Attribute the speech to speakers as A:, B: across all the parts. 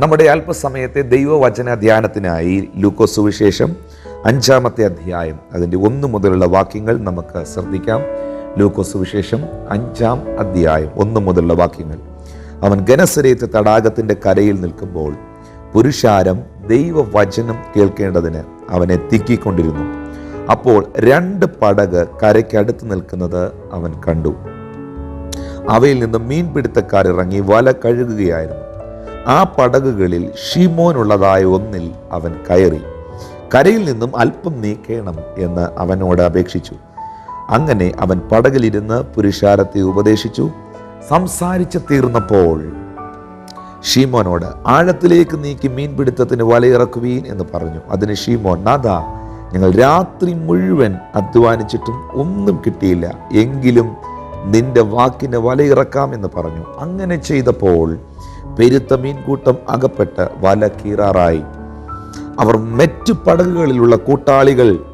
A: നമ്മുടെ അല്പസമയത്തെ ദൈവവചന ധ്യാനത്തിനായി ലൂക്കോസ് സുവിശേഷം അഞ്ചാമത്തെ അധ്യായം. അതിന്റെ ഒന്ന് മുതലുള്ള വാക്യങ്ങൾ നമുക്ക് ശ്രദ്ധിക്കാം. ലൂക്കോസ് സുവിശേഷം അഞ്ചാം അധ്യായം. ഒന്ന് മുതലുള്ള വാക്യങ്ങൾ. അവൻ ഗനസരയത്ത് തടാകത്തിന്റെ കരയിൽ നിൽക്കുമ്പോൾ പുരുഷാരം ദൈവവചനം കേൾക്കേണ്ടതിന് അവനെ തിക്കിക്കൊണ്ടിരുന്നു. അപ്പോൾ രണ്ട് പടക് കരയ്ക്കടുത്ത് നിൽക്കുന്നത് അവൻ കണ്ടു. അവയിൽ നിന്ന് മീൻപിടുത്തക്കാർ ഇറങ്ങി വല കഴുകുകയായിരുന്നു. ആ പടകുകളിൽ ഷീമോനുള്ളതായ ഒന്നിൽ അവൻ കയറി. കരയിൽ നിന്നും അല്പം നീക്കേണം എന്ന് അവനോട് അപേക്ഷിച്ചു. അങ്ങനെ അവൻ പടകിലിരുന്ന് പുരുഷാരത്തെ ഉപദേശിച്ചു. സംസാരിച്ചു തീർന്നപ്പോൾ ഷീമോനോട് ആഴത്തിലേക്ക് നീക്കി മീൻപിടുത്തത്തിന് വലയിറക്കുവീൻ എന്ന് പറഞ്ഞു. അതിന് ഷീമോൻ നാഥാ ഞങ്ങൾ രാത്രി മുഴുവൻ അധ്വാനിച്ചിട്ടും ഒന്നും കിട്ടിയില്ല. എങ്കിലും നിന്റെ വാക്കിന് വലയിറക്കാം എന്ന് പറഞ്ഞു. അങ്ങനെ ചെയ്തപ്പോൾ പെരുത്ത മീൻകൂട്ടം അകപ്പെട്ട് വല കീറാറായി. അവർ മറ്റു പടകുകളിലുള്ള കൂട്ടാളികൾ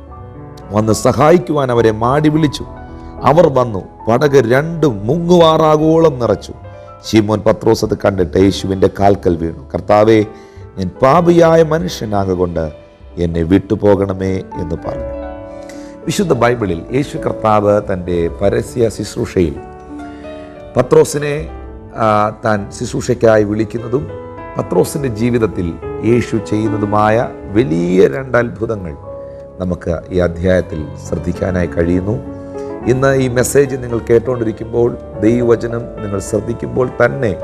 A: വന്ന് സഹായിക്കുവാൻ അവരെ മാടി വിളിച്ചു. അവർ വന്നു പടക് രണ്ടും മുങ്ങുവാറാകോളം നിറച്ചു. ശിമോൻ പത്രോസ് കണ്ടിട്ട് യേശുവിന്റെ കാൽക്കൽ വീണു. കർത്താവെ ഞാൻ പാപിയായ മനുഷ്യനാകൊണ്ട് എന്നെ വിട്ടുപോകണമേ എന്ന് പറഞ്ഞു. വിശുദ്ധ ബൈബിളിൽ യേശു കർത്താവ് തന്റെ പരസ്യ ശുശ്രൂഷയിൽ പത്രോസിനെ താൻ ശുശ്രൂഷയ്ക്കായി വിളിക്കുന്നതും പത്രോസിന്റെ ജീവിതത്തിൽ യേശു ചെയ്യുന്നതുമായ വലിയ രണ്ട് അത്ഭുതങ്ങൾ നമുക്ക് ഈ അധ്യായത്തിൽ ശ്രദ്ധിക്കാനായി കഴിയുന്നു. ഇന്ന് ഈ മെസ്സേജ് നിങ്ങൾ കേട്ടുകൊണ്ടിരിക്കുമ്പോൾ ദൈവവചനം നിങ്ങൾ ശ്രദ്ധിക്കുമ്പോൾ തന്നെ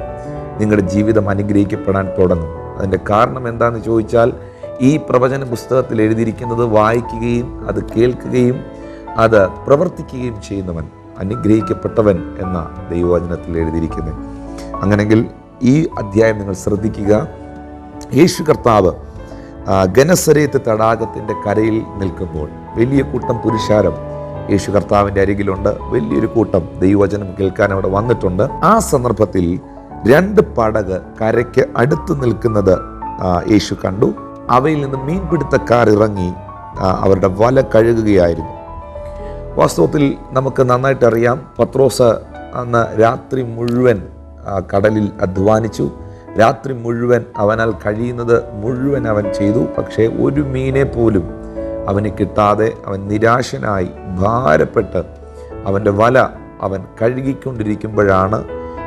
A: നിങ്ങളുടെ ജീവിതം അനുഗ്രഹിക്കപ്പെടാൻ തുടങ്ങും. അതിന്റെ കാരണം എന്താണെന്ന് ചോദിച്ചാൽ ഈ പ്രവചന പുസ്തകത്തിൽ എഴുതിയിരിക്കുന്നത് വായിക്കുകയും അത് കേൾക്കുകയും അത് പ്രവർത്തിക്കുകയും ചെയ്യുന്നവൻ അനുഗ്രഹിക്കപ്പെട്ടവൻ എന്ന ദൈവവചനത്തിൽ എഴുതിയിരിക്കുന്നത്. അങ്ങനെങ്കിൽ ഈ അധ്യായം നിങ്ങൾ ശ്രദ്ധിക്കുക. യേശു കർത്താവ് ഗനസരേത്ത് തടാകത്തിന്റെ കരയിൽ നിൽക്കുമ്പോൾ വലിയ കൂട്ടം പുരുഷാരം യേശു കർത്താവിന്റെ അരികിലുണ്ട്. വലിയൊരു കൂട്ടം ദൈവവചനം കേൾക്കാൻ അവിടെ വന്നിട്ടുണ്ട്. ആ സന്ദർഭത്തിൽ രണ്ട് പടക് കരയ്ക്ക് അടുത്ത് നിൽക്കുന്നത് യേശു കണ്ടു. അവയിൽ നിന്ന് മീൻപിടുത്തക്കാർ ഇറങ്ങി അവരുടെ വല കഴുകുകയായിരുന്നു. വാസ്തവത്തിൽ നമുക്ക് നന്നായിട്ട് അറിയാം പത്രോസ് അന്ന് രാത്രി മുഴുവൻ കടലിൽ അധ്വാനിച്ചു. രാത്രി മുഴുവൻ അവനാൽ കഴിയുന്നത് മുഴുവൻ അവൻ ചെയ്തു. പക്ഷേ ഒരു മീനെ പോലും അവന് കിട്ടാതെ അവൻ നിരാശനായി ഭാരപ്പെട്ട് അവന്റെ വല അവൻ കഴുകിക്കൊണ്ടിരിക്കുമ്പോഴാണ്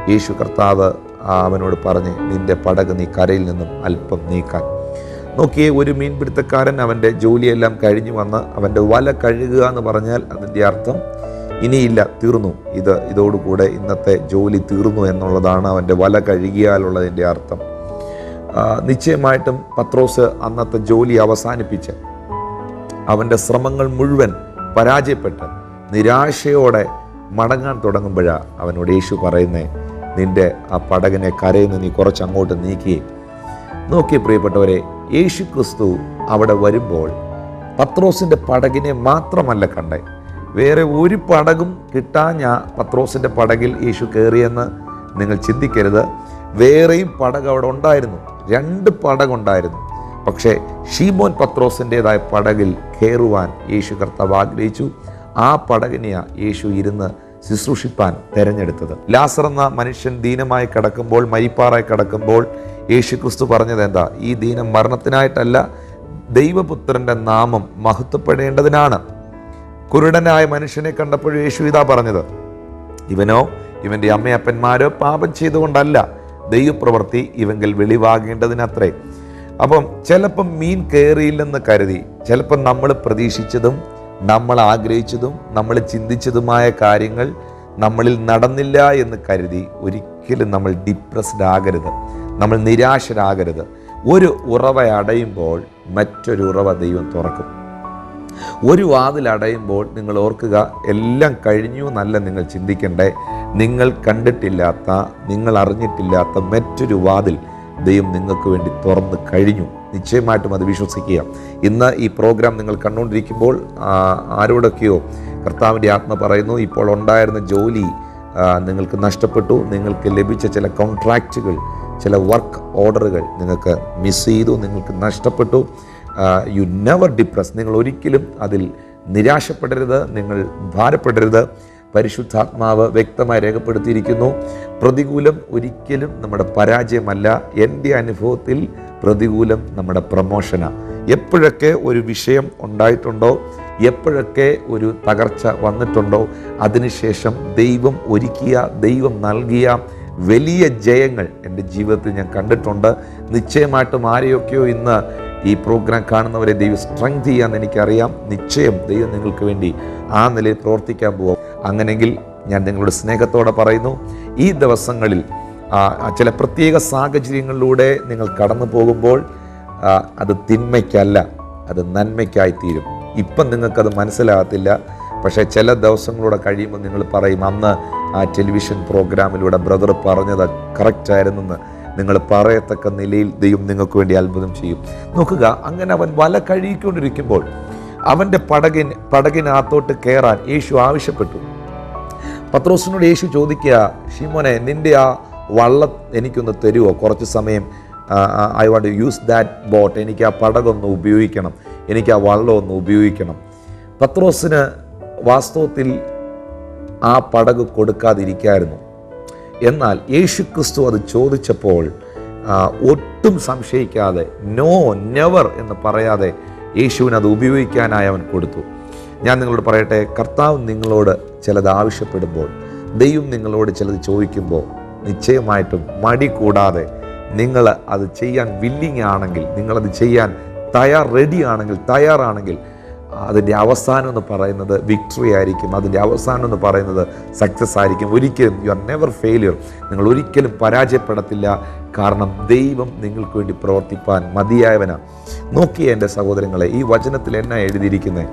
A: യേശു കർത്താവ് അവനോട് പറഞ്ഞ് നിന്റെ പടക് നീ കരയിൽ നിന്നും അല്പം നീക്കാൻ. നോക്കിയേ ഒരു മീൻപിടുത്തക്കാരൻ അവന്റെ ജോലിയെല്ലാം കഴിഞ്ഞു വന്ന് അവന്റെ വല കഴുകുക എന്ന് പറഞ്ഞാൽ അതിന്റെ അർത്ഥം ഇനിയില്ല തീർന്നു. ഇത് ഇതോടുകൂടെ ഇന്നത്തെ ജോലി തീർന്നു എന്നുള്ളതാണ് അവന്റെ വല കഴുകിയാലുള്ളതിന്റെ അർത്ഥം. നിശ്ചയമായിട്ടും പത്രോസ് അന്നത്തെ ജോലി അവസാനിപ്പിച്ച് അവന്റെ ശ്രമങ്ങൾ മുഴുവൻ പരാജയപ്പെട്ട് നിരാശയോടെ മടങ്ങാൻ തുടങ്ങുമ്പോഴാണ് അവനോട് യേശു പറയുന്നേ നിന്റെ ആ പടകിനെ കരയിൽ നിന്ന് നീ കുറച്ച് അങ്ങോട്ട് നീക്കി. നോക്കി പ്രിയപ്പെട്ടവരെ യേശു ക്രിസ്തു അവിടെ വരുമ്പോൾ പത്രോസിന്റെ പടകിനെ മാത്രമല്ല കണ്ടേ. വേറെ ഒരു പടകും കിട്ടാഞ്ഞ പത്രോസിന്റെ പടകിൽ യേശു കയറിയെന്ന് നിങ്ങൾ ചിന്തിക്കരുത്. വേറെയും പടക് അവിടെ ഉണ്ടായിരുന്നു. രണ്ട് പടകുണ്ടായിരുന്നു. പക്ഷേ ഷീമോൻ പത്രോസിന്റെതായ പടകിൽ കയറുവാൻ യേശു കർത്താവ് ആഗ്രഹിച്ചു. ആ പടകിനെയാണ് യേശു ഇരുന്ന് ശുശ്രൂഷിപ്പാൻ തിരഞ്ഞെടുത്തത്. ലാസർ എന്ന മനുഷ്യൻ ദീനമായി കിടക്കുമ്പോൾ മരിപ്പാറായി കിടക്കുമ്പോൾ യേശു ക്രിസ്തു പറഞ്ഞത് എന്താ? ഈ ദീനം മരണത്തിനായിട്ടല്ല ദൈവപുത്രന്റെ നാമം മഹത്വപ്പെടേണ്ടതിനാണ്. കുരുടനായ മനുഷ്യനെ കണ്ടപ്പോൾ യേശു ഇതാ പറഞ്ഞത് ഇവനോ ഇവന്റെ അമ്മയപ്പന്മാരോ പാപം ചെയ്തുകൊണ്ടല്ല ദൈവപ്രവൃത്തി ഇവങ്കിൽ വെളിവാകേണ്ടതിനത്രേ. അപ്പം ചിലപ്പം മീൻ കയറിയില്ലെന്ന് കരുതി ചിലപ്പം നമ്മൾ പ്രതീക്ഷിച്ചതും നമ്മൾ ആഗ്രഹിച്ചതും നമ്മൾ ചിന്തിച്ചതുമായ കാര്യങ്ങൾ നമ്മളിൽ നടന്നില്ല എന്ന് കരുതി ഒരിക്കലും നമ്മൾ ഡിപ്രസ്ഡ് ആകരുത് നമ്മൾ നിരാശരാകരുത്. ഒരു ഉറവ അടയുമ്പോൾ മറ്റൊരു ഉറവ ദൈവം തുറക്കും. ഒരു വാതിൽ അടയുമ്പോൾ നിങ്ങൾ ഓർക്കുക എല്ലാം കഴിഞ്ഞു എന്നല്ല നിങ്ങൾ ചിന്തിക്കണ്ടേ. നിങ്ങൾ കണ്ടിട്ടില്ലാത്ത നിങ്ങൾ അറിഞ്ഞിട്ടില്ലാത്ത മറ്റൊരു വാതിൽ ദൈവം നിങ്ങൾക്ക് വേണ്ടി തുറന്ന് കഴിഞ്ഞു. നിശ്ചയമായിട്ടും അത് വിശ്വസിക്കുക. ഇന്ന് ഈ പ്രോഗ്രാം നിങ്ങൾ കണ്ടുകൊണ്ടിരിക്കുമ്പോൾ ആരോടൊക്കെയോ കർത്താവിന്റെ ആത്മ പറയുന്നു ഇപ്പോൾ ഉണ്ടായിരുന്ന ജോലി നിങ്ങൾക്ക് നഷ്ടപ്പെട്ടു. നിങ്ങൾക്ക് ലഭിച്ച ചില കോൺട്രാക്റ്റുകൾ ചില വർക്ക് ഓർഡറുകൾ നിങ്ങൾക്ക് മിസ് ചെയ്തു. നിങ്ങൾക്ക് നഷ്ടപ്പെട്ടു. യു നെവർ ഡിപ്രസ് നിങ്ങൾ ഒരിക്കലും അതിൽ നിരാശപ്പെടരുത്. നിങ്ങൾ ഭാരപ്പെടരുത്. പരിശുദ്ധാത്മാവ് വ്യക്തമായി രേഖപ്പെടുത്തിയിരിക്കുന്നു. പ്രതികൂലം ഒരിക്കലും നമ്മുടെ പരാജയമല്ല. എന്റെ അനുഭവത്തിൽ പ്രതികൂലം നമ്മുടെ പ്രമോഷനാണ് എപ്പോഴൊക്കെ ഒരു വിഷയം ഉണ്ടായിട്ടുണ്ടോ? എപ്പോഴൊക്കെ ഒരു തകർച്ച വന്നിട്ടുണ്ടോ? അതിനുശേഷം ദൈവം ഒരുക്കിയ ദൈവം നൽകിയ വലിയ ജയങ്ങൾ എന്റെ ജീവിതത്തിൽ ഞാൻ കണ്ടിട്ടുണ്ട്. നിശ്ചയമായിട്ടും ആരെയൊക്കെയോ ഇന്ന് ഈ പ്രോഗ്രാം കാണുന്നവരെ ദൈവം സ്ട്രെങ് ചെയ്യാമെന്ന് എനിക്കറിയാം. നിശ്ചയം ദൈവം നിങ്ങൾക്ക് വേണ്ടി ആ നിലയിൽ പ്രവർത്തിക്കാൻ പോകും അങ്ങനെങ്കിൽ ഞാൻ നിങ്ങളുടെ സ്നേഹത്തോടെ പറയുന്നു ഈ ദിവസങ്ങളിൽ ചില പ്രത്യേക സാഹചര്യങ്ങളിലൂടെ നിങ്ങൾ കടന്നു പോകുമ്പോൾ അത് തിന്മയ്ക്കല്ല അത് നന്മയ്ക്കായി തീരും ഇപ്പം നിങ്ങൾക്കത് മനസ്സിലാകത്തില്ല. പക്ഷേ ചില ദിവസങ്ങളൂടെ കഴിയുമ്പോൾ നിങ്ങൾ പറയും അന്ന് ആ ടെലിവിഷൻ പ്രോഗ്രാമിലൂടെ ബ്രദർ പറഞ്ഞത് കറക്റ്റ് ആയിരുന്നെന്ന്. നിങ്ങൾ പറയത്തക്ക നിലയിൽ ദൈവം നിങ്ങൾക്ക് വേണ്ടി അത്ഭുതം ചെയ്യും. നോക്കുക അങ്ങനെ അവൻ വല കഴുകിക്കൊണ്ടിരിക്കുമ്പോൾ അവന്റെ പടകിൻ പടകിനകത്തോട്ട് കയറാൻ യേശു ആവശ്യപ്പെട്ടു. പത്രോസിനോട് യേശു ചോദിക്കുക ഷിമോനെ നിന്റെ ആ വള്ളം എനിക്കൊന്ന് തരുമോ കുറച്ച് സമയം I want use that boat എനിക്ക് ആ പടകൊന്ന് ഉപയോഗിക്കണം. എനിക്ക് ആ വള്ളം ഒന്ന് ഉപയോഗിക്കണം. പത്രോസിന് വാസ്തവത്തിൽ ആ പടക് കൊടുക്കാതിരിക്കായിരുന്നു. എന്നാൽ യേശു ക്രിസ്തു അത് ചോദിച്ചപ്പോൾ ഒട്ടും സംശയിക്കാതെ നോ നെവർ എന്ന് പറയാതെ യേശുവിന് അത് ഉപയോഗിക്കാനായി അവൻ കൊടുത്തു. ഞാൻ നിങ്ങളോട് പറയട്ടെ കർത്താവ് നിങ്ങളോട് ചിലത് ആവശ്യപ്പെടുമ്പോൾ ദൈവം നിങ്ങളോട് ചിലത് ചോദിക്കുമ്പോൾ നിശ്ചയമായിട്ടും മടി കൂടാതെ നിങ്ങൾ അത് ചെയ്യാൻ വില്ലിങ് ആണെങ്കിൽ നിങ്ങളത് ചെയ്യാൻ തയ്യാർ റെഡി ആണെങ്കിൽ തയ്യാറാണെങ്കിൽ അതിന്റെ അവസാനം എന്ന് പറയുന്നത് വിക്ടറി ആയിരിക്കും. അതിന്റെ അവസാനം എന്ന് പറയുന്നത് സക്സസ് ആയിരിക്കും. ഒരിക്കലും യു ആർ നെവർ ഫെയിലിയർ നിങ്ങൾ ഒരിക്കലും പരാജയപ്പെടത്തില്ല. കാരണം ദൈവം നിങ്ങൾക്ക് വേണ്ടി പ്രവർത്തിപ്പാൻ മതിയായവനാണ് നോക്കിയ എന്റെ സഹോദരങ്ങളെ ഈ വചനത്തിൽ എന്നാ എഴുതിയിരിക്കുന്നത്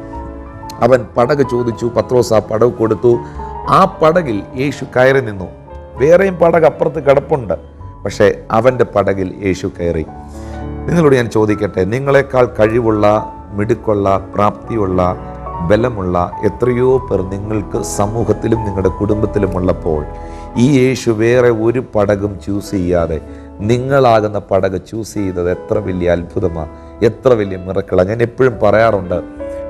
A: അവൻ പടക് ചോദിച്ചു പത്രോസ് ആ പടവ് കൊടുത്തു. ആ പടകിൽ യേശു കയറി നിന്നു. വേറെയും പടക് അപ്പുറത്ത് കിടപ്പുണ്ട്. പക്ഷേ അവന്റെ പടകിൽ യേശു കയറി. നിങ്ങളോട് ഞാൻ ചോദിക്കട്ടെ നിങ്ങളെക്കാൾ കഴിവുള്ള മിടുക്കുള്ള പ്രാപ്തിയുള്ള ബലമുള്ള എത്രയോ പേർ നിങ്ങൾക്ക് സമൂഹത്തിലും നിങ്ങളുടെ കുടുംബത്തിലും ഉള്ളപ്പോൾ ഈ യേശു വേറെ ഒരു പടകും ചൂസ് ചെയ്യാതെ നിങ്ങളാകുന്ന പടക് ചൂസ് ചെയ്തത് എത്ര വലിയ അത്ഭുതമാണ് എത്ര വലിയ മിറക്കളാണ് ഞാൻ എപ്പോഴും പറയാറുണ്ട്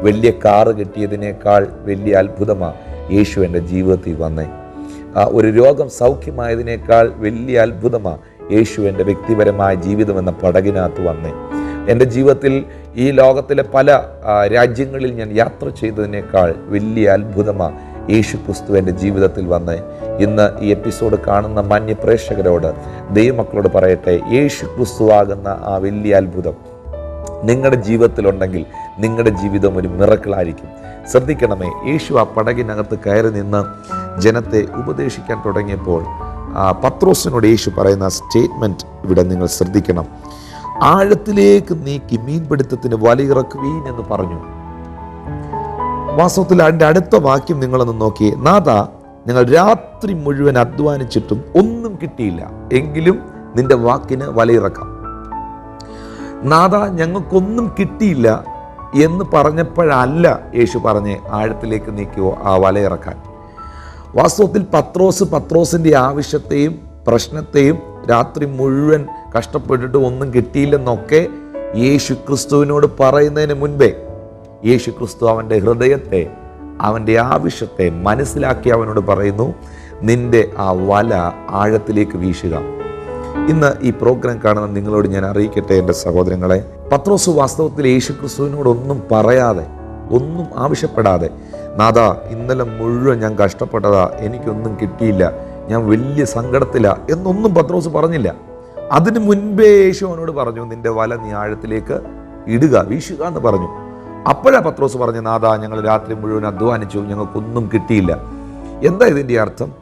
A: വലിയ കാറ് കിട്ടിയതിനേക്കാൾ വലിയ അത്ഭുതമാണ് യേശു എന്റെ ജീവിതത്തിൽ വന്നേ. ഒരു രോഗം സൗഖ്യമായതിനേക്കാൾ വലിയ അത്ഭുതമാണ് യേശു എന്റെ വ്യക്തിപരമായ ജീവിതം എന്ന പടകിനകത്ത് വന്നേ. എന്റെ ജീവിതത്തിൽ ഈ ലോകത്തിലെ പല രാജ്യങ്ങളിൽ ഞാൻ യാത്ര ചെയ്തതിനേക്കാൾ വലിയ അത്ഭുതമാണ് യേശു ക്രിസ്തു എന്റെ ജീവിതത്തിൽ വന്ന്. ഇന്ന് ഈ എപ്പിസോഡ് കാണുന്ന മാന്യ പ്രേക്ഷകരോട് ദൈവമക്കളോട് പറയട്ടെ യേശു ക്രിസ്തു ആകുന്ന ആ വലിയ അത്ഭുതം നിങ്ങളുടെ ജീവിതത്തിലുണ്ടെങ്കിൽ നിങ്ങളുടെ ജീവിതം ഒരു മിറക്കിളായിരിക്കും ശ്രദ്ധിക്കണമേ യേശു ആ പടകിനകത്ത് കയറി നിന്ന് ജനത്തെ ഉപദേശിക്കാൻ തുടങ്ങിയപ്പോൾ പത്രോസിനോട് യേശു പറയുന്ന സ്റ്റേറ്റ്മെന്റ് ഇവിടെ നിങ്ങൾ ശ്രദ്ധിക്കണം. ആഴത്തിലേക്ക് നീക്കി മീൻപിടുത്തത്തിന് വലയിറക്കുവീൻ എന്ന് പറഞ്ഞു. വാസ്തവത്തിൽ അതിന്റെ അടുത്ത വാക്യം നിങ്ങളൊന്ന് നോക്കി. നാഥ നിങ്ങൾ രാത്രി മുഴുവൻ അധ്വാനിച്ചിട്ടും ഒന്നും കിട്ടിയില്ല. എങ്കിലും നിന്റെ വാക്കിന് വലയിറക്കാം നാഥ ഞങ്ങൾക്കൊന്നും കിട്ടിയില്ല എന്ന് പറഞ്ഞപ്പോഴല്ല യേശു പറഞ്ഞ് ആഴത്തിലേക്ക് നീക്കിയോ ആ വലയിറക്കാൻ. വാസ്തവത്തിൽ പത്രോസ് പത്രോസിന്റെ ആവശ്യത്തെയും പ്രശ്നത്തെയും രാത്രി മുഴുവൻ കഷ്ടപ്പെട്ടിട്ട് ഒന്നും കിട്ടിയില്ലെന്നൊക്കെ യേശു ക്രിസ്തുവിനോട് പറയുന്നതിന് മുൻപേ യേശു ക്രിസ്തു അവന്റെ ഹൃദയത്തെ അവന്റെ ആവശ്യത്തെ മനസ്സിലാക്കി അവനോട് പറയുന്നു നിന്റെ ആ വല ആഴത്തിലേക്ക് വീശുക. ഇന്ന് ഈ പ്രോഗ്രാം കാണുന്ന നിങ്ങളോട് ഞാൻ അറിയിക്കട്ടെ എന്റെ സഹോദരങ്ങളെ. പത്രോസ് വാസ്തവത്തിൽ യേശു ക്രിസ്തുവിനോടൊന്നും പറയാതെ ഒന്നും ആവശ്യപ്പെടാതെ നാഥ ഇന്നലെ മുഴുവൻ ഞാൻ കഷ്ടപ്പെട്ടതാ എനിക്കൊന്നും കിട്ടിയില്ല ഞാൻ വലിയ സങ്കടത്തില എന്നൊന്നും പത്രോസ് പറഞ്ഞില്ല. അതിനു മുൻപേ യേശു അവനോട് പറഞ്ഞു നിന്റെ വല നീ ആഴത്തിലേക്ക് ഇടുക വീശുക എന്ന് പറഞ്ഞു. അപ്പോഴാ പത്രോസ് പറഞ്ഞു നാഥ ഞങ്ങൾ രാത്രി മുഴുവൻ അധ്വാനിച്ചു ഞങ്ങൾക്കൊന്നും കിട്ടിയില്ല. എന്താ ഇതിന്റെ അർത്ഥം?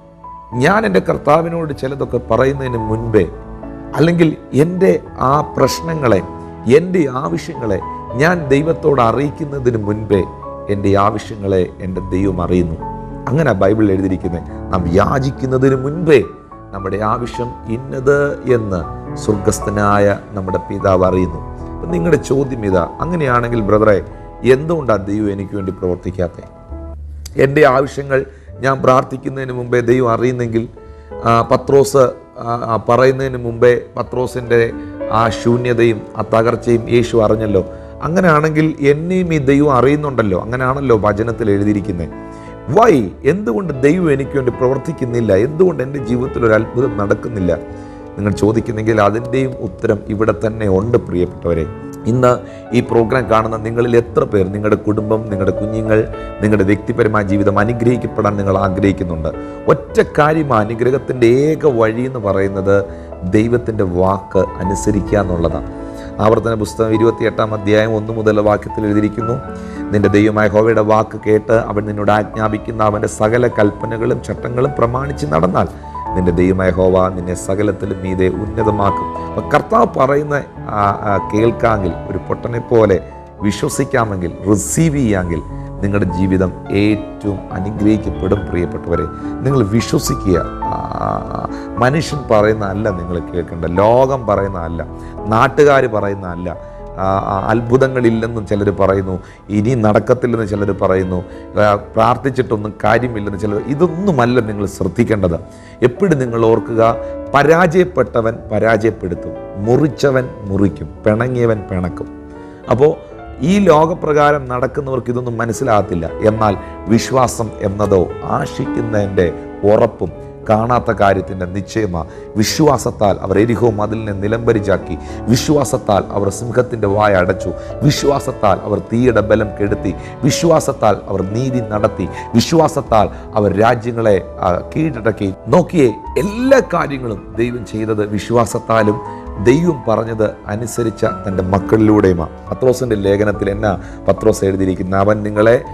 A: ഞാൻ എന്റെ കർത്താവിനോട് ചിലതൊക്കെ പറയുന്നതിന് മുൻപേ അല്ലെങ്കിൽ എന്റെ ആ പ്രശ്നങ്ങളെ എന്റെ ആവശ്യങ്ങളെ ഞാൻ ദൈവത്തോട് അറിയിക്കുന്നതിന് മുൻപേ എന്റെ ആവശ്യങ്ങളെ എന്റെ ദൈവം അറിയുന്നു. അങ്ങനെ ബൈബിളിൽ എഴുതിയിരിക്കുന്നത്. നാം യാചിക്കുന്നതിന് മുൻപേ നമ്മുടെ ആവശ്യം ഇന്നത് എന്ന് സ്വർഗസ്ഥനായ നമ്മുടെ പിതാവ് അറിയുന്നു. അപ്പം നിങ്ങളുടെ ചോദ്യം ഇതാ. അങ്ങനെയാണെങ്കിൽ ബ്രദറെ എന്തുകൊണ്ടാണ് ദൈവം എനിക്ക് വേണ്ടി പ്രവർത്തിക്കാത്തത് എന്റെ ആവശ്യങ്ങൾ ഞാൻ പ്രാർത്ഥിക്കുന്നതിന് മുമ്പേ ദൈവം അറിയുന്നെങ്കിൽ പത്രോസ് പറയുന്നതിന് മുമ്പേ പത്രോസിന്റെ ആ ശൂന്യതയും ആ തകർച്ചയും യേശു അറിഞ്ഞല്ലോ. അങ്ങനെയാണെങ്കിൽ എന്നെയും ഈ ദൈവം അറിയുന്നുണ്ടല്ലോ. അങ്ങനെയാണല്ലോ വചനത്തിൽ എഴുതിയിരിക്കുന്നത് വൈ എന്തുകൊണ്ട് ദൈവം എനിക്ക് വേണ്ടി പ്രവർത്തിക്കുന്നില്ല? എന്തുകൊണ്ട് എന്റെ ജീവിതത്തിൽ ഒരു അത്ഭുതം നടക്കുന്നില്ല? നിങ്ങൾ ചോദിക്കുന്നെങ്കിൽ അതിന്റെയും ഉത്തരം ഇവിടെ തന്നെ ഉണ്ട് പ്രിയപ്പെട്ടവരെ. ഇന്ന് ഈ പ്രോഗ്രാം കാണുന്ന നിങ്ങളിൽ എത്ര പേർ നിങ്ങളുടെ കുടുംബം നിങ്ങളുടെ കുഞ്ഞുങ്ങൾ നിങ്ങളുടെ വ്യക്തിപരമായ ജീവിതം അനുഗ്രഹിക്കപ്പെടാൻ നിങ്ങൾ ആഗ്രഹിക്കുന്നുണ്ട്? ഒറ്റ കാര്യം അനുഗ്രഹത്തിന്റെ ഏക വഴി എന്ന് പറയുന്നത് ദൈവത്തിന്റെ വാക്ക് അനുസരിക്കുക എന്നുള്ളതാണ്. ആവർത്തന പുസ്തകം ഇരുപത്തിയെട്ടാം അധ്യായം ഒന്ന് മുതൽ വാക്യത്തിൽ എഴുതിയിരിക്കുന്നു നിന്റെ ദൈവമായ ഹോവയുടെ വാക്ക് കേട്ട് അവൻ നിന്നോട് ആജ്ഞാപിക്കുന്ന അവന്റെ സകല കൽപ്പനകളും ചട്ടങ്ങളും പ്രമാണിച്ച് നടന്നാൽ നിന്റെ ദൈവമായ ഹോവ നിന്നെ സകലത്തിലും മീതെ ഉന്നതമാക്കും. അപ്പം കർത്താവ് പറയുന്ന കേൾക്കാമെങ്കിൽ ഒരു പൊട്ടനെ പോലെ വിശ്വസിക്കാമെങ്കിൽ റിസീവ് ചെയ്യാമെങ്കിൽ നിങ്ങളുടെ ജീവിതം ഏറ്റവും അനുഗ്രഹിക്കപ്പെടും പ്രിയപ്പെട്ടവരെ. നിങ്ങൾ വിശ്വസിക്കുക. മനുഷ്യൻ പറയുന്ന അല്ല നിങ്ങൾ കേൾക്കേണ്ട. ലോകം പറയുന്ന അല്ല. നാട്ടുകാർ പറയുന്ന അല്ല. അത്ഭുതങ്ങളില്ലെന്നും ചിലർ പറയുന്നു. ഇനി നടക്കത്തില്ലെന്ന് ചിലർ പറയുന്നു. പ്രാർത്ഥിച്ചിട്ടൊന്നും കാര്യമില്ലെന്ന് ചിലർ ഇതൊന്നുമല്ല നിങ്ങൾ ശ്രദ്ധിക്കേണ്ടത്. എപ്പോഴും നിങ്ങൾ ഓർക്കുക പരാജയപ്പെട്ടവൻ പരാജയപ്പെടുത്തും. മുറിച്ചവൻ മുറിക്കും. പിണങ്ങിയവൻ പിണക്കും. അപ്പോൾ ഈ ലോകപ്രകാരം നടക്കുന്നവർക്ക് ഇതൊന്നും മനസ്സിലാകത്തില്ല. എന്നാൽ വിശ്വാസം എന്നതോ ആശിക്കുന്നതിന്റെ ഉറപ്പും കാണാത്ത കാര്യത്തിന്റെ നിശ്ചയമ വിശ്വാസത്താൽ അവർ എരിഹോ മതിലിനെ നിലംബരിച്ചാക്കി വിശ്വാസത്താൽ അവർ സിംഹത്തിന്റെ വായ അടച്ചു. വിശ്വാസത്താൽ അവർ തീയുടെ ബലം കെടുത്തി. വിശ്വാസത്താൽ അവർ നീതി നടത്തി. വിശ്വാസത്താൽ അവർ രാജ്യങ്ങളെ കീഴടക്കി. നോക്കിയേ എല്ലാ കാര്യങ്ങളും ദൈവം ചെയ്തത് വിശ്വാസത്താലും ദൈവം പറഞ്ഞത് അനുസരിച്ച തന്റെ മക്കളിലൂടെയുമാണ് പത്രോസിന്റെ ലേഖനത്തിൽ എന്നാ പത്രോസ് എഴുതിയിരിക്കുന്ന? അവൻ നിങ്ങളെ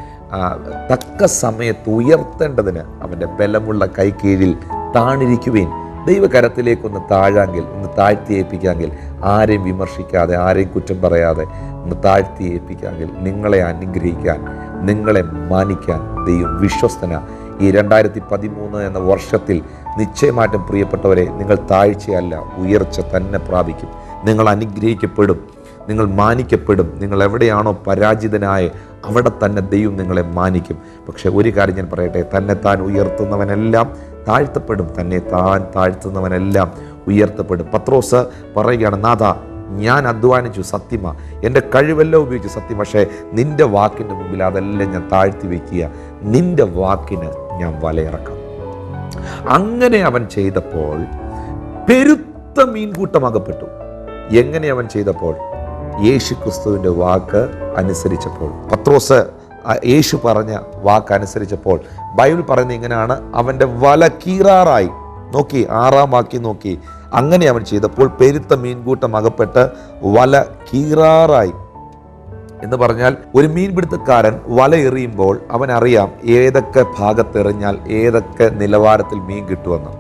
A: തക്ക സമയത്ത് ഉയർത്തേണ്ടതിന് അവന്റെ ബലമുള്ള കൈ കീഴിൽ താണിരിക്കുവേൻ. ദൈവകരത്തിലേക്കൊന്ന് താഴാങ്കിൽ ഒന്ന് താഴ്ത്തി ഏൽപ്പിക്കാമെങ്കിൽ ആരെയും വിമർശിക്കാതെ ആരെയും കുറ്റം പറയാതെ ഒന്ന് താഴ്ത്തി ഏൽപ്പിക്കാമെങ്കിൽ നിങ്ങളെ അനുഗ്രഹിക്കാൻ നിങ്ങളെ മാനിക്കാൻ ദൈവം വിശ്വസ്തന. ഈ രണ്ടായിരത്തി പതിമൂന്ന് എന്ന വർഷത്തിൽ നിശ്ചയമായിട്ടും പ്രിയപ്പെട്ടവരെ നിങ്ങൾ താഴ്ചയല്ല ഉയർച്ച തന്നെ പ്രാപിക്കും. നിങ്ങൾ അനുഗ്രഹിക്കപ്പെടും നിങ്ങൾ മാനിക്കപ്പെടും നിങ്ങൾ എവിടെയാണോ പരാജിതനായ അവിടെ തന്നെ ദൈവം നിങ്ങളെ മാനിക്കും. പക്ഷേ ഒരു കാര്യം ഞാൻ പറയട്ടെ തന്നെ താൻ ഉയർത്തുന്നവനെല്ലാം താഴ്ത്തപ്പെടും. തന്നെ താൻ താഴ്ത്തുന്നവനെല്ലാം ഉയർത്തപ്പെടും. പത്രോസ് പറയുകയാണ് നാഥ ഞാൻ അധ്വാനിച്ചു സത്യമ. എന്റെ കഴിവെല്ലാം ഉപയോഗിച്ചു സത്യം പക്ഷേ നിന്റെ വാക്കിന്റെ മുമ്പിൽ അതെല്ലാം ഞാൻ താഴ്ത്തി വയ്ക്കുക. നിന്റെ വാക്കിന് ഞാൻ വലയിറക്കാം. അങ്ങനെ അവൻ ചെയ്തപ്പോൾ പെരുത്ത മീൻകൂട്ടം അകപ്പെട്ടു. എങ്ങനെ അവൻ ചെയ്തപ്പോൾ? യേശു ക്രിസ്തുവിന്റെ വാക്ക് അനുസരിച്ചപ്പോൾ. പത്രോസ് യേശു പറഞ്ഞ വാക്ക് അനുസരിച്ചപ്പോൾ ബൈബിൾ പറയുന്നത് ഇങ്ങനെയാണ്. അവന്റെ വല കീറാറായി. നോക്കി ആറാമാക്കി നോക്കി. അങ്ങനെ അവൻ ചെയ്തപ്പോൾ പെരുത്ത മീൻകൂട്ടം അകപ്പെട്ട് വല കീറാറായി. എന്ന് പറഞ്ഞാൽ ഒരു മീൻപിടുത്തക്കാരൻ വല എറിയുമ്പോൾ അവൻ അറിയാം ഏതൊക്കെ ഭാഗത്തെറിഞ്ഞാൽ ഏതൊക്കെ നിലവാരത്തിൽ മീൻ കിട്ടുമെന്ന്.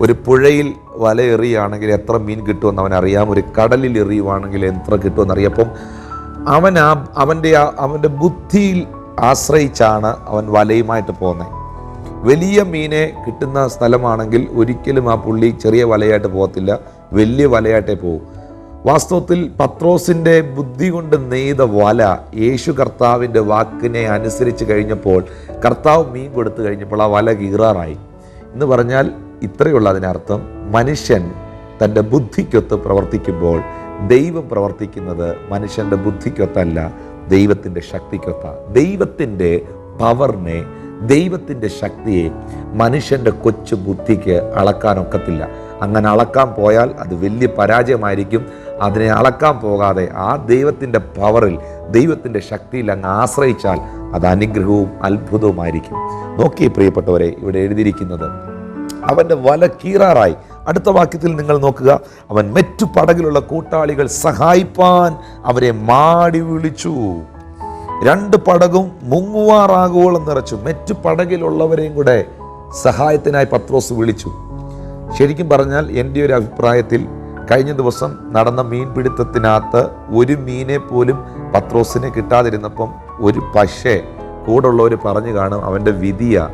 A: ഒരു പുഴയിൽ വല എറിയുകയാണെങ്കിൽ എത്ര മീൻ കിട്ടുമെന്ന് അവനറിയാം ഒരു കടലിൽ എറിയുവാണെങ്കിൽ എത്ര കിട്ടുമെന്ന് അറിയാം. അപ്പം അവൻ ആ അവന്റെ അവന്റെ ബുദ്ധിയിൽ ആശ്രയിച്ചാണ് അവൻ വലയുമായിട്ട് പോകുന്നത്. വലിയ മീനെ കിട്ടുന്ന സ്ഥലമാണെങ്കിൽ ഒരിക്കലും ആ പുള്ളി ചെറിയ വലയായിട്ട് പോകത്തില്ല. വലിയ വലയായിട്ടേ പോകും. വാസ്തവത്തിൽ പത്രോസിന്റെ ബുദ്ധി കൊണ്ട് നെയ്ത വല യേശു കർത്താവിന്റെ വാക്കിനെ അനുസരിച്ച് കഴിഞ്ഞപ്പോൾ കർത്താവ് മീൻ കൊടുത്തു കഴിഞ്ഞപ്പോൾ ആ വല കീറാറായി. എന്ന് പറഞ്ഞാൽ ഇത്രയുള്ള അതിനർത്ഥം. മനുഷ്യൻ തന്റെ ബുദ്ധിക്കൊത്ത് പ്രവർത്തിക്കുമ്പോൾ ദൈവം പ്രവർത്തിക്കുന്നത് മനുഷ്യന്റെ ബുദ്ധിക്കൊത്തല്ല ദൈവത്തിന്റെ ശക്തിക്കൊത്ത. ദൈവത്തിന്റെ പവറിനെ ദൈവത്തിന്റെ ശക്തിയെ മനുഷ്യന്റെ കൊച്ചു ബുദ്ധിക്ക് അളക്കാനൊക്കത്തില്ല. അങ്ങനെ അളക്കാൻ പോയാൽ അത് വലിയ പരാജയമായിരിക്കും. അതിനെ അളക്കാൻ പോകാതെ ആ ദൈവത്തിന്റെ പവറിൽ ദൈവത്തിന്റെ ശക്തിയിൽ അങ്ങ് ആശ്രയിച്ചാൽ അത് അനുഗ്രഹവും അത്ഭുതവുമായിരിക്കും. നോക്കി പ്രിയപ്പെട്ടവരെ ഇവിടെ എഴുതിയിരിക്കുന്നത് അവന്റെ വല കീറാറായി. അടുത്ത വാക്യത്തിൽ നിങ്ങൾ നോക്കുക. അവൻ മറ്റു പടകിലുള്ള കൂട്ടാളികൾ സഹായിപ്പാൻ അവരെ മാടി വിളിച്ചു. രണ്ട് പടകും മുങ്ങുവാറാകുവോളം നിറച്ചു. മറ്റു പടകിലുള്ളവരെയും കൂടെ സഹായത്തിനായി പത്രോസ് വിളിച്ചു. ശരിക്കും പറഞ്ഞാൽ എന്റെ ഒരു അഭിപ്രായത്തിൽ കഴിഞ്ഞ ദിവസം നടന്ന മീൻപിടുത്തത്തിനകത്ത് ഒരു മീനെ പോലും പത്രോസിനെ കിട്ടാതിരുന്നപ്പം ഒരു പക്ഷേ കൂടുള്ളവർ പറഞ്ഞു കാണും അവന്റെ വിധിയ.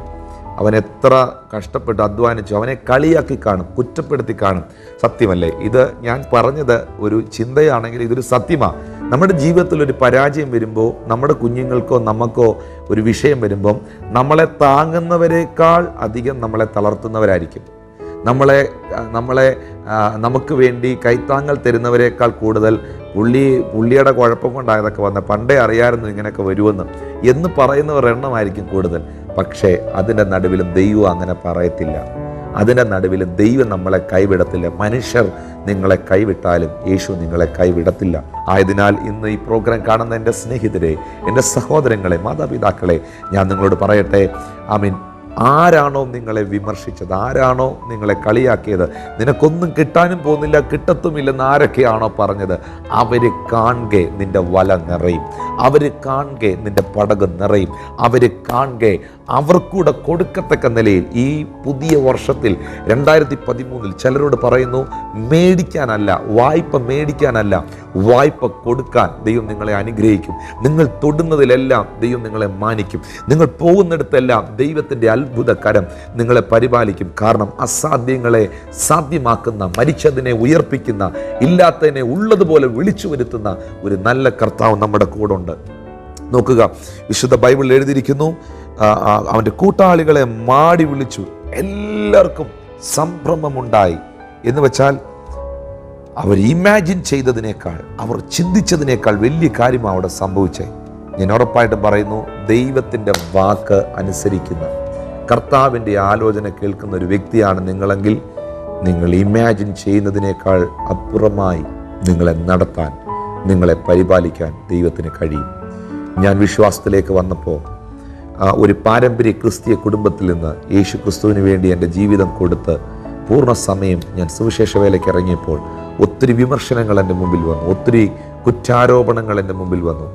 A: അവൻ എത്ര കഷ്ടപ്പെട്ട് അധ്വാനിച്ചു അവനെ കളിയാക്കി കാണും കുറ്റപ്പെടുത്തി കാണും. സത്യമല്ലേ? ഇത് ഞാൻ പറഞ്ഞത് ഒരു ചിന്തയാണെങ്കിൽ ഇതൊരു സത്യമാണ് നമ്മുടെ ജീവിതത്തിൽ ഒരു പരാജയം വരുമ്പോൾ നമ്മുടെ കുഞ്ഞുങ്ങൾക്കോ നമുക്കോ ഒരു വിഷയം വരുമ്പം നമ്മളെ താങ്ങുന്നവരെക്കാൾ അധികം നമ്മളെ തളർത്തുന്നവരായിരിക്കും. നമ്മളെ നമ്മളെ നമുക്ക് വേണ്ടി കൈത്താങ്ങൽ തരുന്നവരെക്കാൾ കൂടുതൽ പുള്ളി പുള്ളിയുടെ കുഴപ്പം കൊണ്ടായതൊക്കെ വന്ന പണ്ടേ അറിയാമായിരുന്നു ഇങ്ങനെയൊക്കെ വരുമെന്ന്. എന്ന് പറയുന്നവർ എണ്ണമായിരിക്കും കൂടുതൽ. പക്ഷേ അതിന്റെ നടുവിലും ദൈവം അങ്ങനെ പറയത്തില്ല. അതിന്റെ നടുവിലും ദൈവം നമ്മളെ കൈവിടത്തില്ല. മനുഷ്യർ നിങ്ങളെ കൈവിട്ടാലും യേശു നിങ്ങളെ കൈവിടത്തില്ല. ആയതിനാൽ ഇന്ന് ഈ പ്രോഗ്രാം കാണുന്ന എന്റെ സ്നേഹിതരെ എന്റെ സഹോദരങ്ങളെ മാതാപിതാക്കളെ ഞാൻ നിങ്ങളോട് പറയട്ടെ. ഐ മീൻ ആരാണോ നിങ്ങളെ വിമർശിച്ചത്? ആരാണോ നിങ്ങളെ കളിയാക്കിയത്? നിനക്കൊന്നും കിട്ടാനും പോകുന്നില്ല കിട്ടത്തുമില്ലെന്ന് ആരൊക്കെയാണോ പറഞ്ഞത്? അവർ കാണുകെ നിന്റെ വല നിറയും. അവർ കാണുകെ നിന്റെ പടക് നിറയും. അവർ കാണുകെ അവർക്കൂടെ കൊടുക്കത്തക്ക നിലയിൽ ഈ പുതിയ വർഷത്തിൽ രണ്ടായിരത്തി പതിമൂന്നിൽ ചിലരോട് പറയുന്നു മേടിക്കാനല്ല വായ്പ മേടിക്കാനല്ല വായ്പ കൊടുക്കാൻ ദൈവം നിങ്ങളെ അനുഗ്രഹിക്കും. നിങ്ങൾ തൊടുന്നതിലെല്ലാം ദൈവം നിങ്ങളെ മാനിക്കും. നിങ്ങൾ പോകുന്നിടത്തെല്ലാം ദൈവത്തിന്റെ അത്ഭുത കരം നിങ്ങളെ പരിപാലിക്കും. കാരണം അസാധ്യങ്ങളെ സാധ്യമാക്കുന്ന മരിച്ചതിനെ ഉയർപ്പിക്കുന്ന ഇല്ലാത്തതിനെ ഉള്ളതുപോലെ വിളിച്ചു വരുത്തുന്ന ഒരു നല്ല കർത്താവ് നമ്മുടെ കൂടെ ഉണ്ട് നോക്കുക വിശുദ്ധ ബൈബിളിൽ എഴുതിയിരിക്കുന്നു അവന്റെ കൂട്ടാളികളെ മാടി വിളിച്ചു. എല്ലാവർക്കും സംഭ്രമമുണ്ടായി. എന്ന് വെച്ചാൽ അവർ ഇമാജിൻ ചെയ്തതിനേക്കാൾ അവർ ചിന്തിച്ചതിനേക്കാൾ വലിയ കാര്യം അവിടെ സംഭവിച്ചേ ഞാൻ ഉറപ്പായിട്ടും പറയുന്നു ദൈവത്തിന്റെ വാക്ക് അനുസരിക്കുന്ന കർത്താവിന്റെ ആലോചന കേൾക്കുന്ന ഒരു വ്യക്തിയാണ് നിങ്ങളെങ്കിൽ നിങ്ങൾ ഇമാജിൻ ചെയ്യുന്നതിനേക്കാൾ അപ്പുറമായി നിങ്ങളെ നടത്താൻ നിങ്ങളെ പരിപാലിക്കാൻ ദൈവത്തിന് കഴിയും. ഞാൻ വിശ്വാസത്തിലേക്ക് വന്നപ്പോൾ ഒരു പാരമ്പര്യ ക്രിസ്തീയ കുടുംബത്തിൽ നിന്ന് യേശു ക്രിസ്തുവിന് വേണ്ടി എന്റെ ജീവിതം കൊടുത്ത് പൂർണ സമയം ഞാൻ സുവിശേഷ വേലയ്ക്ക് ഇറങ്ങിയപ്പോൾ ഒത്തിരി വിമർശനങ്ങൾ എന്റെ മുമ്പിൽ വന്നു ഒത്തിരി കുറ്റാരോപണങ്ങൾ എന്റെ മുമ്പിൽ വന്നു.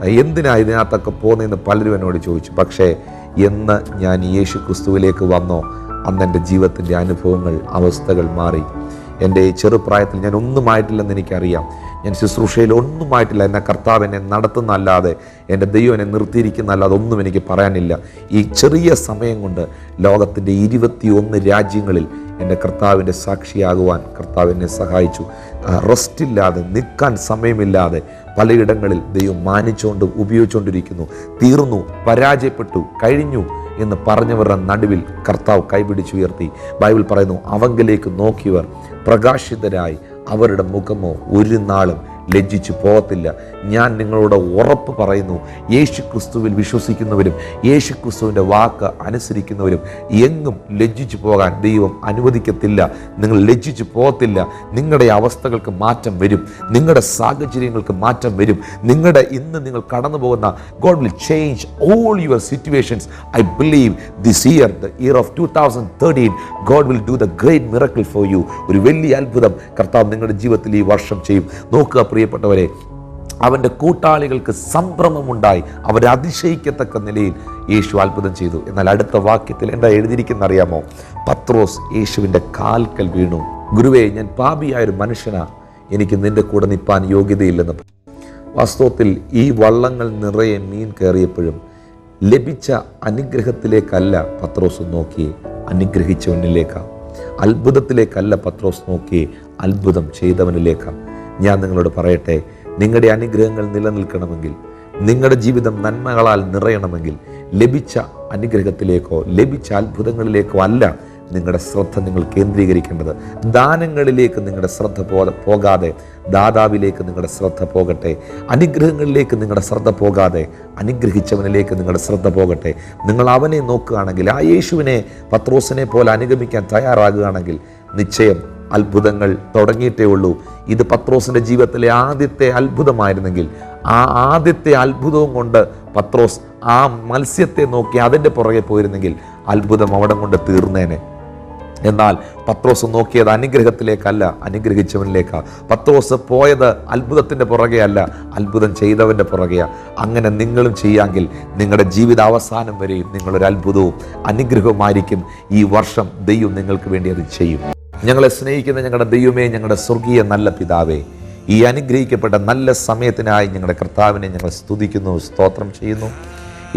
A: എന്തിനാണ് എന്തിനാ ഇതിനകത്തൊക്കെ പോകുന്നതെന്ന് പലരും എന്നോട് ചോദിച്ചു. പക്ഷേ എന്ന് ഞാൻ യേശു ക്രിസ്തുവിലേക്ക് വന്നോ. അന്ന് എന്റെ ജീവിതത്തിന്റെ അനുഭവങ്ങൾ അവസ്ഥകൾ മാറി. എന്റെ ചെറുപ്രായത്തിൽ ഞാൻ ഒന്നുമായിട്ടില്ലെന്ന് എനിക്കറിയാം. ഞാൻ ശുശ്രൂഷയിൽ ഒന്നുമായിട്ടില്ല. എന്നെ കർത്താവ് എന്നെ നടത്തുന്നല്ലാതെ എന്റെ ദൈവം എന്നെ നിർത്തിയിരിക്കുന്നല്ലാതെ ഒന്നും എനിക്ക് പറയാനില്ല. ഈ ചെറിയ സമയം കൊണ്ട് ലോകത്തിന്റെ ഇരുപത്തി ഒന്ന് രാജ്യങ്ങളിൽ എന്റെ കർത്താവിന്റെ സാക്ഷിയാകുവാൻ കർത്താവ് എന്നെ സഹായിച്ചു. റെസ്റ്റില്ലാതെ നിൽക്കാൻ സമയമില്ലാതെ പലയിടങ്ങളിൽ ദൈവം മാനിച്ചുകൊണ്ട് ഉപയോഗിച്ചുകൊണ്ടിരിക്കുന്നു. തീർന്നു പരാജയപ്പെട്ടു കഴിഞ്ഞു എന്ന് പറഞ്ഞവരുടെ നടുവിൽ കർത്താവ് കൈപിടിച്ചുയർത്തി. ബൈബിൾ പറയുന്നു അവങ്കിലേക്ക് നോക്കിയവർ പ്രകാശിതരായി അവരുടെ മുഖമോ ഒരു നാളും ലജ്ജിച്ചു പോകത്തില്ല. ഞാൻ നിങ്ങളോട് ഉറപ്പ് പറയുന്നു. യേശു ക്രിസ്തുവിൽ വിശ്വസിക്കുന്നവരും യേശു ക്രിസ്തുവിന്റെ വാക്ക് അനുസരിക്കുന്നവരും എങ്ങും ലജ്ജിച്ചു പോകാൻ ദൈവം അനുവദിക്കത്തില്ല. നിങ്ങൾ ലജ്ജിച്ചു പോകത്തില്ല. നിങ്ങളുടെ അവസ്ഥകൾക്ക് മാറ്റം വരും. നിങ്ങളുടെ സാഹചര്യങ്ങൾക്ക് മാറ്റം വരും. നിങ്ങളുടെ ഇന്ന് നിങ്ങൾ കടന്നു പോകുന്ന God will change all your situations I believe this year the year of two thousand thirteen God will do the great miracle for you ഒരു വലിയ അത്ഭുതം കർത്താവ് നിങ്ങളുടെ ജീവിതത്തിൽ ഈ വർഷം ചെയ്യും. നോക്കുക പ്രിയപ്പെട്ടവരെ അവന്റെ കൂട്ടാളികൾക്ക് സംഭ്രമമുണ്ടായി. അവരെ അതിശയിക്കത്തക്ക നിലയിൽ യേശു അത്ഭുതം ചെയ്തു. എന്നാൽ അടുത്ത വാക്യത്തിൽ എന്താ എഴുതിയിരിക്കുന്ന അറിയാമോ? പത്രോസ് യേശുവിന്റെ കാൽക്കൽ വീണു. ഗുരുവേ ഞാൻ പാപിയായൊരു മനുഷ്യനാ. എനിക്ക് നിന്റെ കൂടെ നിൽപ്പാൻ യോഗ്യതയില്ലെന്ന് വാസ്തവത്തിൽ ഈ വള്ളങ്ങൾ നിറയെ മീൻ കയറിയപ്പോഴും ലഭിച്ച അനുഗ്രഹത്തിലേക്കല്ല പത്രോസ് നോക്കിയേ. അനുഗ്രഹിച്ചവനിലേക്കാണ് അത്ഭുതത്തിലേക്കല്ല പത്രോസ് നോക്കി അത്ഭുതം ചെയ്തവനിലേക്കാണ് ഞാൻ നിങ്ങളോട് പറയട്ടെ നിങ്ങളുടെ അനുഗ്രഹങ്ങൾ നിലനിൽക്കണമെങ്കിൽ നിങ്ങളുടെ ജീവിതം നന്മകളാൽ നിറയണമെങ്കിൽ ലഭിച്ച അനുഗ്രഹത്തിലേക്കോ ലഭിച്ച അത്ഭുതങ്ങളിലേക്കോ അല്ല നിങ്ങളുടെ ശ്രദ്ധ നിങ്ങൾ കേന്ദ്രീകരിക്കേണ്ടത്. ദാനങ്ങളിലേക്ക് നിങ്ങളുടെ ശ്രദ്ധ പോ പോകാതെ ദാതാവിലേക്ക് നിങ്ങളുടെ ശ്രദ്ധ പോകട്ടെ അനുഗ്രഹങ്ങളിലേക്ക് നിങ്ങളുടെ ശ്രദ്ധ പോകാതെ അനുഗ്രഹിച്ചവനിലേക്ക് നിങ്ങളുടെ ശ്രദ്ധ പോകട്ടെ. നിങ്ങൾ അവനെ നോക്കുകയാണെങ്കിൽ ആ യേശുവിനെ പത്രോസിനെ പോലെ അനുഗമിക്കാൻ തയ്യാറാകുകയാണെങ്കിൽ നിശ്ചയം അത്ഭുതങ്ങൾ തുടങ്ങിയിട്ടേ ഉള്ളൂ. ഇത് പത്രോസിന്റെ ജീവിതത്തിലെ ആദ്യത്തെ അത്ഭുതമായിരുന്നെങ്കിൽ ആ ആദ്യത്തെ അത്ഭുതവും കൊണ്ട് പത്രോസ് ആ മത്സ്യത്തെ നോക്കി അതിന്റെ പുറകെ പോയിരുന്നെങ്കിൽ അത്ഭുതം അവിടെ കൊണ്ട് തീർന്നേനെ. എന്നാൽ പത്രോസ് നോക്കിയത് അനുഗ്രഹത്തിലേക്കല്ല അനുഗ്രഹിച്ചവനിലേക്കാ. പത്രോസ് പോയത് അത്ഭുതത്തിന്റെ പുറകെയല്ല അത്ഭുതം ചെയ്തവന്റെ പുറകെയാണ് അങ്ങനെ നിങ്ങളും ചെയ്യാമെങ്കിൽ നിങ്ങളുടെ ജീവിത അവസാനം വരെയും നിങ്ങളൊരു അത്ഭുതവും അനുഗ്രഹവുമായിരിക്കും ഈ വർഷം ദൈവം നിങ്ങൾക്ക് വേണ്ടി അത് ചെയ്യും. ഞങ്ങളെ സ്നേഹിക്കുന്ന ഞങ്ങളുടെ ദൈവമേ ഞങ്ങളുടെ സ്വർഗീയ നല്ല പിതാവേ ഈ അനുഗ്രഹിക്കപ്പെട്ട നല്ല സമയത്തിനായി ഞങ്ങളുടെ കർത്താവിനെ ഞങ്ങൾ സ്തുതിക്കുന്നു സ്തോത്രം ചെയ്യുന്നു.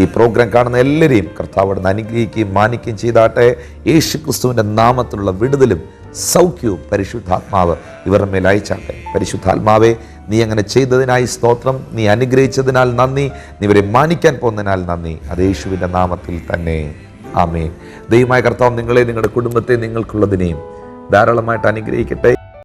A: ഈ പ്രോഗ്രാം കാണുന്ന എല്ലാവരെയും കർത്താവ് അവിടുന്ന് അനുഗ്രഹിക്കുകയും മാനിക്കുകയും ചെയ്താട്ടെ. യേശു ക്രിസ്തുവിന്റെ നാമത്തിലുള്ള വിടുതലും സൗഖ്യവും പരിശുദ്ധാത്മാവ് ഇവരുടെ മേൽ അയച്ചാട്ടെ. പരിശുദ്ധാത്മാവെ നീ അങ്ങനെ ചെയ്തതിനായി സ്തോത്രം നീ അനുഗ്രഹിച്ചതിനാൽ നന്ദി നീ ഇവരെ മാനിക്കാൻ പോകുന്നതിനാൽ നന്ദി. അത് യേശുവിന്റെ നാമത്തിൽ തന്നെ. ആമേ ദൈവമായ കർത്താവ് നിങ്ങളെ നിങ്ങളുടെ കുടുംബത്തെ നിങ്ങൾക്കുള്ളതിനെയും ധാരാളമായിട്ട് അനുഗ്രഹിക്കട്ടെ.